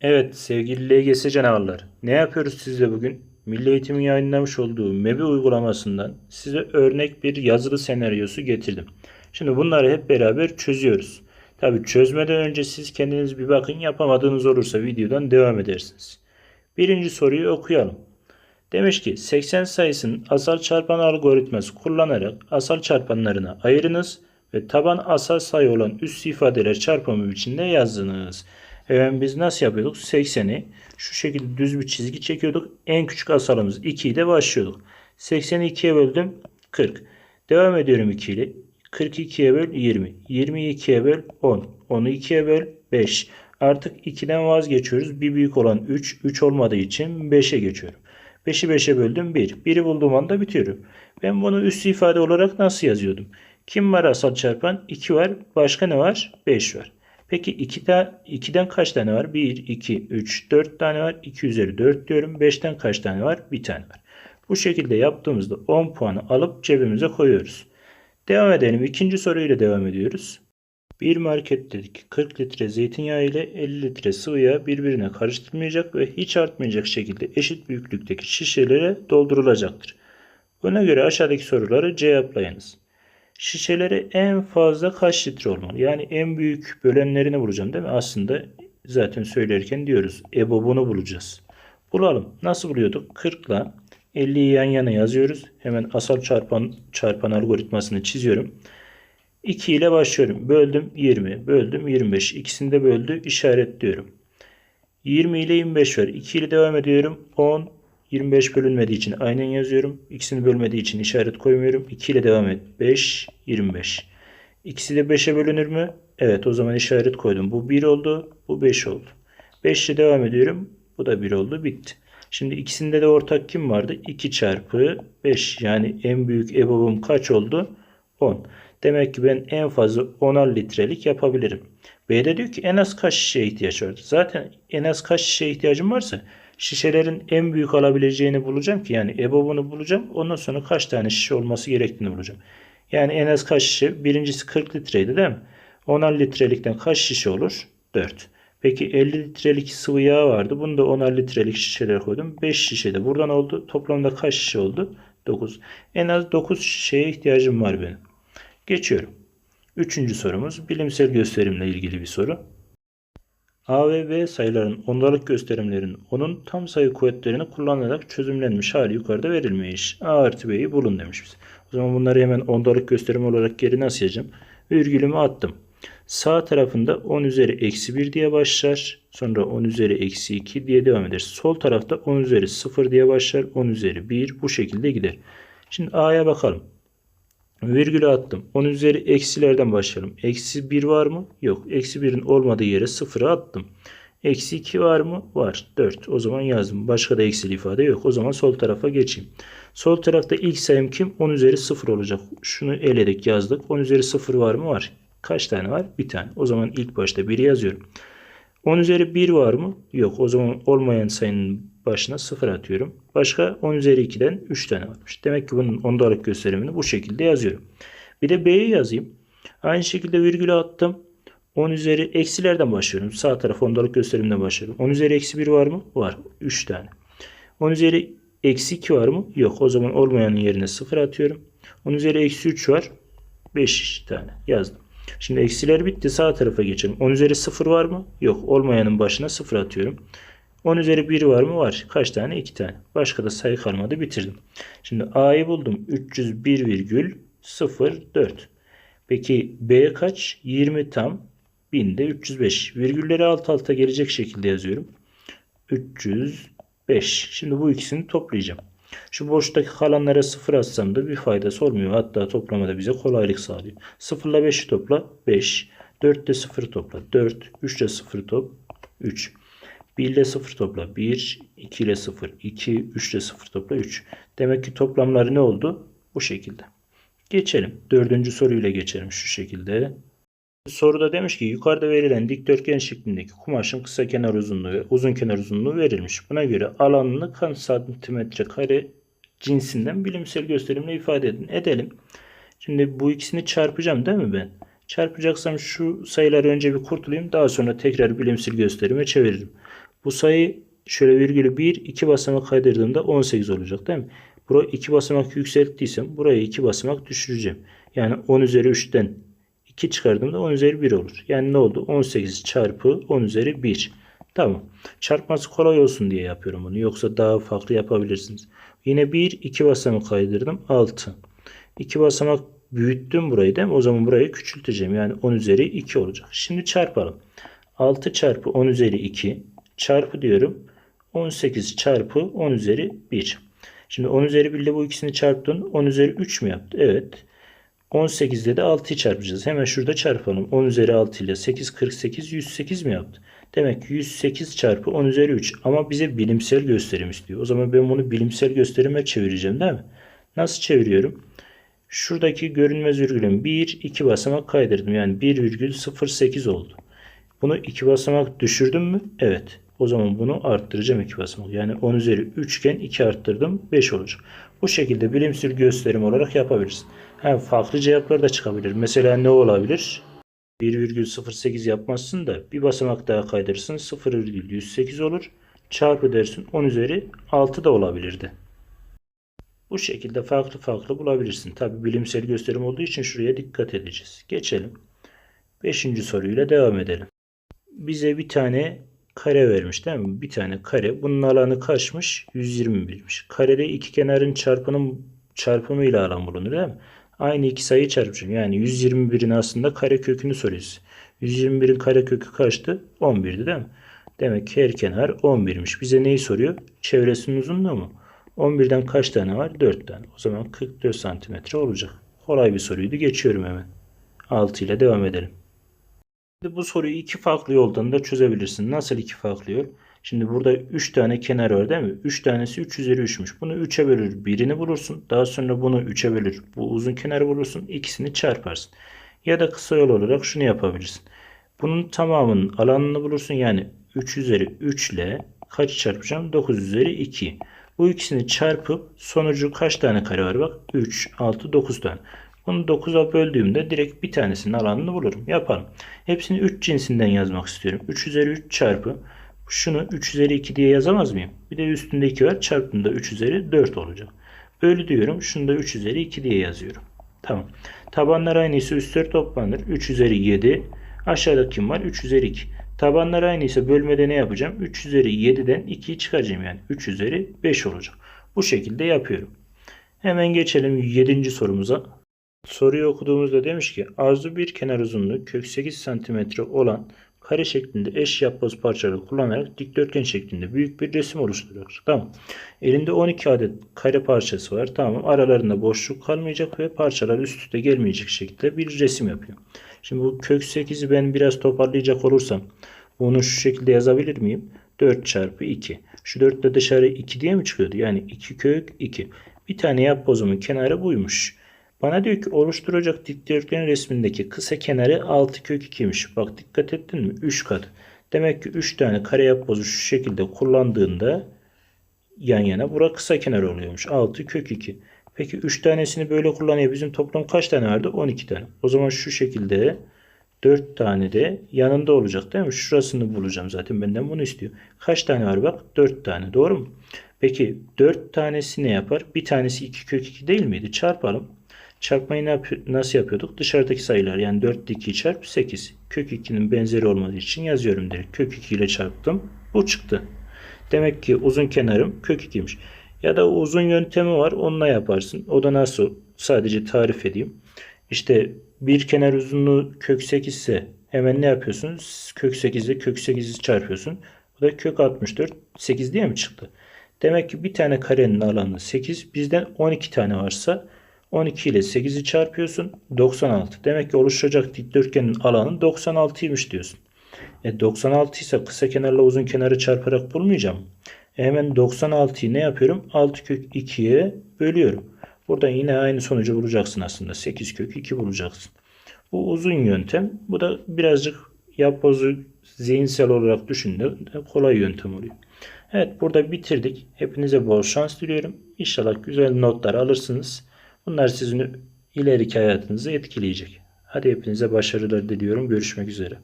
Evet sevgili LGS canavarlar. Ne yapıyoruz sizle bugün? Milli Eğitim'in yayınlamış olduğu MEBI uygulamasından size örnek bir yazılı senaryosu getirdim. Şimdi bunları hep beraber çözüyoruz. Tabi çözmeden önce siz kendiniz bir bakın yapamadığınız olursa videodan devam edersiniz. Birinci soruyu okuyalım. Demiş ki 80 sayısının asal çarpan algoritması kullanarak asal çarpanlarına ayırınız ve taban asal sayı olan üst ifadeler çarpımı biçimde yazdınız. Hemen biz nasıl yapıyorduk? 80'i şu şekilde düz bir çizgi çekiyorduk. En küçük asalımız 2 ile başlıyorduk. 80'i 2'ye böldüm 40. Devam ediyorum 2 ile. 42'ye böl 20. 20'yi 2'ye böl 10. 10'u 2'ye böl 5. Artık 2'den vazgeçiyoruz. Bir büyük olan 3. 3 olmadığı için 5'e geçiyorum. 5'i 5'e böldüm 1. 1'i bulduğum anda bitiyorum. Ben bunu üst ifade olarak nasıl yazıyordum? Kim var asal çarpan? 2 var. Başka ne var? 5 var. Peki 2'den, 2'den kaç tane var? 1, 2, 3, 4 tane var. 2 üzeri 4 diyorum. 5'ten kaç tane var? 1 tane var. Bu şekilde yaptığımızda 10 puanı alıp cebimize koyuyoruz. Devam edelim. İkinci soruyla devam ediyoruz. Bir marketteki 40 litre zeytinyağı ile 50 litre sıvı yağ birbirine karıştırılmayacak ve hiç artmayacak şekilde eşit büyüklükteki şişelere doldurulacaktır. Buna göre aşağıdaki soruları cevaplayınız. Şişelere en fazla kaç litre olmalı? Yani en büyük bölenlerini bulacağım değil mi? Aslında zaten söylerken diyoruz. EBOB'unu bulacağız. Bulalım. Nasıl buluyorduk? 40 ile 50'yi yan yana yazıyoruz. Hemen asal çarpan çarpan algoritmasını çiziyorum. 2 ile başlıyorum. Böldüm 20, böldüm 25. İkisini de böldü işaretliyorum. 20 ile 25 var. 2 ile devam ediyorum. 10, 25 bölünmediği için aynen yazıyorum. İkisini bölmediği için işaret koymuyorum. 2 ile devam et. 5, 25. İkisi de 5'e bölünür mü? Evet o zaman işaret koydum. Bu 1 oldu. Bu 5 oldu. 5 ile devam ediyorum. Bu da 1 oldu. Bitti. Şimdi ikisinde de ortak kim vardı? 2 çarpı 5. Yani en büyük EBOB'um kaç oldu? 10. Demek ki ben en fazla 10'ar litrelik yapabilirim. B'de diyor ki en az kaç şişeye ihtiyaç var? Zaten en az kaç şişeye ihtiyacım varsa şişelerin en büyük alabileceğini bulacağım ki yani EBOB'unu bulacağım. Ondan sonra kaç tane şişe olması gerektiğini bulacağım. Yani en az kaç şişe? Birincisi 40 litreydi değil mi? 10'ar litrelikten kaç şişe olur? 4. Peki 50 litrelik sıvı yağ vardı. Bunu da 10'ar litrelik şişelere koydum. 5 şişe de buradan oldu. Toplamda kaç şişe oldu? 9. En az 9 şişeye ihtiyacım var benim. Geçiyorum. Üçüncü sorumuz bilimsel gösterimle ilgili bir soru. A ve B sayıların ondalık gösterimlerinin onun tam sayı kuvvetlerini kullanarak çözümlenmiş hali yukarıda verilmiş. A artı B'yi bulun demiş bize. O zaman bunları hemen ondalık gösterim olarak geri nasıl yazacağım? Virgülümü attım. Sağ tarafında 10 üzeri eksi 1 diye başlar. Sonra 10 üzeri eksi 2 diye devam eder. Sol tarafta 10 üzeri 0 diye başlar. 10 üzeri 1 bu şekilde gider. Şimdi A'ya bakalım. Virgülü attım. 10 üzeri eksilerden başlayalım. Eksi 1 var mı? Yok. Eksi 1'in olmadığı yere 0'ı attım. Eksi 2 var mı? Var. 4. O zaman yazdım. Başka da eksili ifade yok. O zaman sol tarafa geçeyim. Sol tarafta ilk sayım kim? 10 üzeri 0 olacak. Şunu eledik yazdık. 10 üzeri 0 var mı? Var. Kaç tane var? Bir tane. O zaman ilk başta 1'i yazıyorum. 10 üzeri 1 var mı? Yok. O zaman olmayan sayının başına 0 atıyorum. Başka 10 üzeri 2'den 3 tane varmış. Demek ki bunun ondalık gösterimini bu şekilde yazıyorum. Bir de B'yi yazayım. Aynı şekilde virgülü attım. 10 üzeri eksilerden başlıyorum. Sağ taraf ondalık gösterimden başlıyorum. 10 üzeri eksi 1 var mı? Var. 3 tane. 10 üzeri eksi 2 var mı? Yok. O zaman olmayanın yerine 0 atıyorum. 10 üzeri eksi 3 var. 5 tane yazdım. Şimdi eksiler bitti. Sağ tarafa geçelim. 10 üzeri 0 var mı? Yok. Olmayanın başına 0 atıyorum. 10 üzeri 1 var mı? Var. Kaç tane? 2 tane. Başka da sayı kalmadı. Bitirdim. Şimdi A'yı buldum. 301,04. Peki B kaç? 20 tam. 1000'de 305. Virgülleri alt alta gelecek şekilde yazıyorum. 305. Şimdi bu ikisini toplayacağım. Şu boştaki kalanlara 0 atsam da bir faydası olmuyor. Hatta toplamada bize kolaylık sağlıyor. 0 ile 5'i topla 5. 4 ile 0 topla 4. 3 ile 0 top 3. 1 ile 0 topla 1. 2 ile 0 2. 3 ile 0 topla 3. Demek ki toplamları ne oldu? Bu şekilde. Geçelim. Dördüncü soruyla geçelim şu şekilde. Soruda demiş ki yukarıda verilen dikdörtgen şeklindeki kumaşın kısa kenar uzunluğu ve uzun kenar uzunluğu verilmiş. Buna göre alanını kaç santimetre kare cinsinden bilimsel gösterimle ifade edin. Edelim. Şimdi bu ikisini çarpacağım değil mi ben? Çarpacaksam şu sayıları önce bir kurtulayım. Daha sonra tekrar bilimsel gösterime çeviririm. Bu sayı şöyle virgülü 1 2 basamak kaydırdığımda 18 olacak değil mi? Burayı 2 basamak yükselttiysem burayı 2 basamak düşüreceğim. Yani 10 üzeri 3'ten 2 çıkardığımda 10 üzeri 1 olur. Yani ne oldu? 18 çarpı 10 üzeri 1. Tamam. Çarpması kolay olsun diye yapıyorum bunu. Yoksa daha farklı yapabilirsiniz. Yine 1 2 basamak kaydırdım. 6. 2 basamak büyüttüm burayı değil mi? O zaman burayı küçülteceğim. Yani 10 üzeri 2 olacak. Şimdi çarpalım. 6 çarpı 10 üzeri 2 çarpı diyorum. 18 çarpı 10 üzeri 1. Şimdi 10 üzeri 1 ile bu ikisini çarptın. 10 üzeri 3 mü yaptı? Evet. 18 ile de 6'yı çarpacağız. Hemen şurada çarpalım. 10 üzeri 6 ile 8 48 108 mi yaptı? Demek ki 108 çarpı 10 üzeri 3. Ama bize bilimsel gösterim istiyor. O zaman ben bunu bilimsel gösterime çevireceğim değil mi? Nasıl çeviriyorum? Şuradaki görünmez virgülün 1 2 basamak kaydırdım. Yani 1,08 oldu. Bunu 2 basamak düşürdüm mü? Evet. O zaman bunu arttıracağım 2 basamak. Yani 10 üzeri 3 iken 2 arttırdım 5 olacak. Bu şekilde bilimsel gösterim olarak yapabilirsin. Hem farklı cevaplar da çıkabilir. Mesela ne olabilir? 1,08 yapmazsın da bir basamak daha kaydırırsın 0,108 olur. Çarpı dersin 10 üzeri 6 da olabilirdi. Bu şekilde farklı farklı bulabilirsin. Tabi bilimsel gösterim olduğu için şuraya dikkat edeceğiz. Geçelim. Beşinci soruyla devam edelim. Bize bir tane kare vermiş değil mi? Bir tane kare. Bunun alanı kaçmış? 121'miş. Karede iki kenarın çarpının çarpımıyla alan bulunur değil mi? Aynı iki sayıyı çarpacağım. Yani 121'in aslında kare kökünü soruyoruz. 121'in kare kökü kaçtı? 11'di değil mi? Demek ki her kenar 11'miş. Bize neyi soruyor? Çevresinin uzunluğu mu? 11'den kaç tane var? 4 tane. O zaman 44 santimetre olacak. Kolay bir soruydu. Geçiyorum hemen. 6 ile devam edelim. Şimdi bu soruyu iki farklı yoldan da çözebilirsin. Nasıl iki farklı yol? Şimdi burada 3 tane kenar var değil mi? 3 tanesi 3 üzeri 3'müş. Bunu 3'e bölür birini bulursun. Daha sonra bunu 3'e bölür. Bu uzun kenarı bulursun. İkisini çarparsın. Ya da kısa yol olarak şunu yapabilirsin. Bunun tamamının alanını bulursun. Yani 3 üzeri 3 ile kaç çarpacağım? 9 üzeri 2. Bu ikisini çarpıp sonucu kaç tane kare var bak? 3, 6, 9 tane. Bunu 9'a böldüğümde direkt bir tanesinin alanını bulurum. Yapalım. Hepsini 3 cinsinden yazmak istiyorum. 3 üzeri 3 çarpı. Şunu 3 üzeri 2 diye yazamaz mıyım? Bir de üstünde 2 var. Çarptığımda 3 üzeri 4 olacak. Bölü diyorum. Şunu da 3 üzeri 2 diye yazıyorum. Tamam. Tabanlar aynıysa üstler toplanır. 3 üzeri 7. Aşağıda kim var? 3 üzeri 2. Tabanlar aynıysa bölmede ne yapacağım? 3 üzeri 7'den 2'yi çıkaracağım. Yani 3 üzeri 5 olacak. Bu şekilde yapıyorum. Hemen geçelim 7. sorumuza. Soruyu okuduğumuzda demiş ki arzu bir kenar uzunluğu kök 8 cm olan kare şeklinde eş yapboz parçaları kullanarak dikdörtgen şeklinde büyük bir resim oluşturuyor. Tamam. Elinde 12 adet kare parçası var. Tamam. Aralarında boşluk kalmayacak ve parçalar üst üste gelmeyecek şekilde bir resim yapıyor. Şimdi bu kök 8'i ben biraz toparlayacak olursam bunu şu şekilde yazabilir miyim? 4 çarpı 2. Şu 4 de dışarı 2 diye mi çıkıyordu? Yani 2 kök 2. Bir tane yapbozumun kenarı buymuş. Bana diyor ki oluşturacak dikdörtgen resmindeki kısa kenarı 6 kök 2'ymiş. Bak dikkat ettin mi? 3 kat. Demek ki 3 tane kare yapbozu şu şekilde kullandığında yan yana bura kısa kenar oluyormuş. 6 kök 2. Peki 3 tanesini böyle kullanıyor. Bizim toplam kaç tane vardı? 12 tane. O zaman şu şekilde 4 tane de yanında olacak değil mi? Şurasını bulacağım zaten benden bunu istiyor. Kaç tane var bak? 4 tane. Doğru mu? Peki 4 tanesi ne yapar? Bir tanesi 2 kök 2 değil miydi? Çarpalım. Çarpmayı nasıl yapıyorduk? Dışarıdaki sayılar yani 4 2 çarp 8. Kök 2'nin benzeri olmadığı için yazıyorum direkt. Kök 2 ile çarptım. Bu çıktı. Demek ki uzun kenarım kök 2'ymiş. Ya da uzun yöntemi var. Onunla yaparsın. O da nasıl? Sadece tarif edeyim. İşte bir kenar uzunluğu kök 8 ise hemen ne yapıyorsun? Kök 8 ile kök 8'i çarpıyorsun. Bu da kök 64. 8 diye mi çıktı? Demek ki bir tane karenin alanı 8. Bizden 12 tane varsa 12 ile 8'i çarpıyorsun. 96. Demek ki oluşacak dikdörtgenin alanı 96'ymış diyorsun. E 96 ise kısa kenarla uzun kenarı çarparak bulmayacağım. E hemen 96'yı ne yapıyorum? 6 kök 2'ye bölüyorum. Buradan yine aynı sonucu bulacaksın aslında. 8 kök 2 bulacaksın. Bu uzun yöntem. Bu da birazcık yapbozu zihinsel olarak düşündüğünde kolay yöntem oluyor. Evet burada bitirdik. Hepinize bol şans diliyorum. İnşallah güzel notlar alırsınız. Bunlar sizin ileriki hayatınızı etkileyecek. Hadi hepinize başarılar diliyorum. Görüşmek üzere.